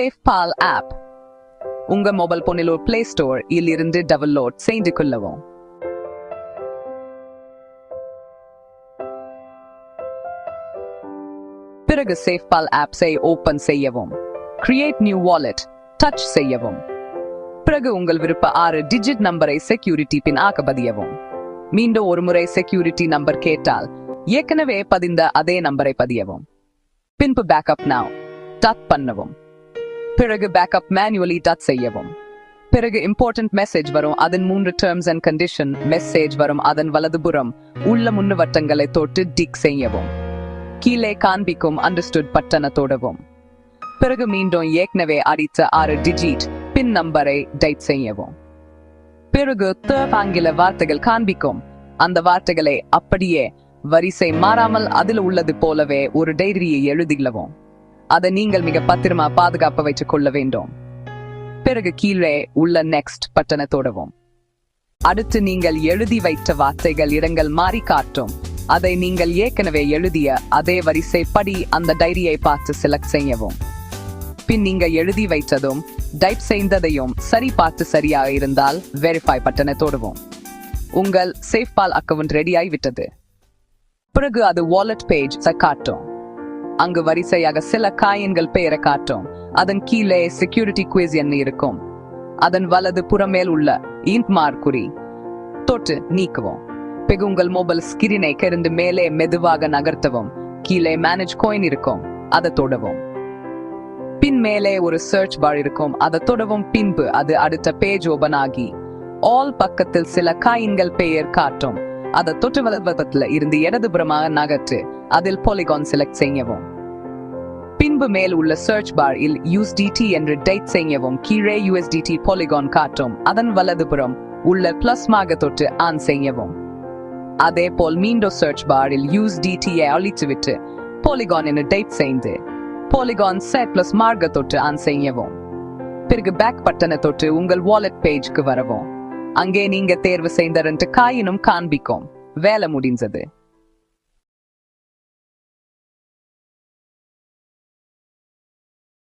Safe app உங்க mobile போனில் ஒரு பிளே ஸ்டோர் இருந்து டவுன்லோட் செய்து கொள்ளவும். பிறகு சேஃப் ஆப்ஸை ஓபன் செய்யவும். கிரியேட் நியூ வாலெட் டச் செய்யவும். பிறகு உங்கள் விருப்ப ஆறு டிஜிட் நம்பரை செக்யூரிட்டி பின் ஆக்க பதியவும். மீண்டும் ஒரு முறை செக்யூரிட்டி நம்பர் கேட்டால் ஏற்கனவே பதிந்த அதே நம்பரை பதியவும். பின்பு பேக்கப் now. டச் பண்ணவும். பிறகு பேக்கப் மேனுவலி டச் செய்யவும். பிறகு இம்பார்ட்டன்ட் மெசேஜ் வரும் அதன் மூன்று டேர்ம்ஸ் அண்ட் கண்டிஷன் மெசேஜ் வரும் அதன் வலதுபுறம் உள்ள முன்னு வட்டங்களை தொட்டு டிக் செய்யவும். கீழே காண்பிக்கும் அண்டர்ஸ்டுட் பட்டன தொடவும் பிறகு மீண்டும் ஏற்கனவே அடித்த ஆறு டிஜிட் பின் நம்பரை டைப் செய்யவும். பிறகு தேர்ட் ஆங்கில வார்த்தைகள் காண்பிக்கும். அந்த வார்த்தைகளை அப்படியே வரிசை மாறாமல் அதில் உள்ளது போலவே ஒரு டைரியை எழுதிலவும். அதை நீங்கள் மிக பத்திரமா பாதுகாப்ப வைத்துக் கொள்ள வேண்டும். பிறகு கீழே உள்ள நெக்ஸ்ட் பட்டனை தொடவும். அடுத்து நீங்கள் எழுதி வைத்த வார்த்தைகள் இடங்கள் மாறி காட்டும். அதை நீங்கள் ஏற்கனவே எழுதிய அதே வரிசைப்படி அந்த டைரியை பார்த்து செலக்ட் செய்யவும். பின் நீங்க எழுதி வைத்ததும் டைப் செய்ததையும் சரி பார்த்து சரியாக இருந்தால் வெரிஃபை பட்டனை தொடுவோம். உங்கள் சேஃப் பால் அக்கவுண்ட் ரெடியாகி விட்டது பிறகு அது வாலெட் பேஜ் காட்டும். அங்கு வரிசையாக சில காயின்கள் பெயரை காட்டும். அதன் கீழே செக்யூரிட்டி குவிஸ் என்ன இருக்கும். அதன் வலது புறமேல் உள்ள இன்ட் மார்க்குறி தொட்டு நீக்குவோம். பிகு உங்கள் மொபைல் ஸ்கிரீனை கிருந்து மேலே மெதுவாக நகர்த்தவும். கீழே மேனேஜ் கோயின் இருக்கும். அதை தொடவும். பின் மேலே ஒரு சர்ச் பார் இருக்கும். அதை தொடவும். பின்பு அது அடுத்த பேஜ் ஓபன் ஆகி ஆல் பக்கத்தில் சில காயின்கள் பெயர் காட்டும். அதை தொட்டு வலதுபுறத்துல இருந்து இடதுபுறமாக நகர்த்து அதில் பாலிகான் செலக்ட் செய்யவும். பின்பு மேல் உள்ள சர்ச் பார் இல் யூஎஸ்டிடி என்று டைப் செய்யவும். கீழே யூஎஸ்டிடி பாலிகான் காட்டும். அதன் வலதுபுறம் உள்ள பிளஸ் மாக தொட்டு ஆன் செய்யவும். அதே போல் மீண்டும் சர்ச் பாரில் யூஎஸ்டிடியை அழித்துவிட்டு பாலிகான் என்று டைப் செய்து பாலிகான் செட் பிளஸ் மார்க்க தொட்டு ஆன் செய்யவும். பிறகு பேக் பட்டனை தொட்டு உங்கள் வாலெட் பேஜ்க்கு வரவும். அங்கே நீங்க தேர்வு செய்தர் என்று காயினும் காண்பிக்கும். வேலை முடிஞ்சது.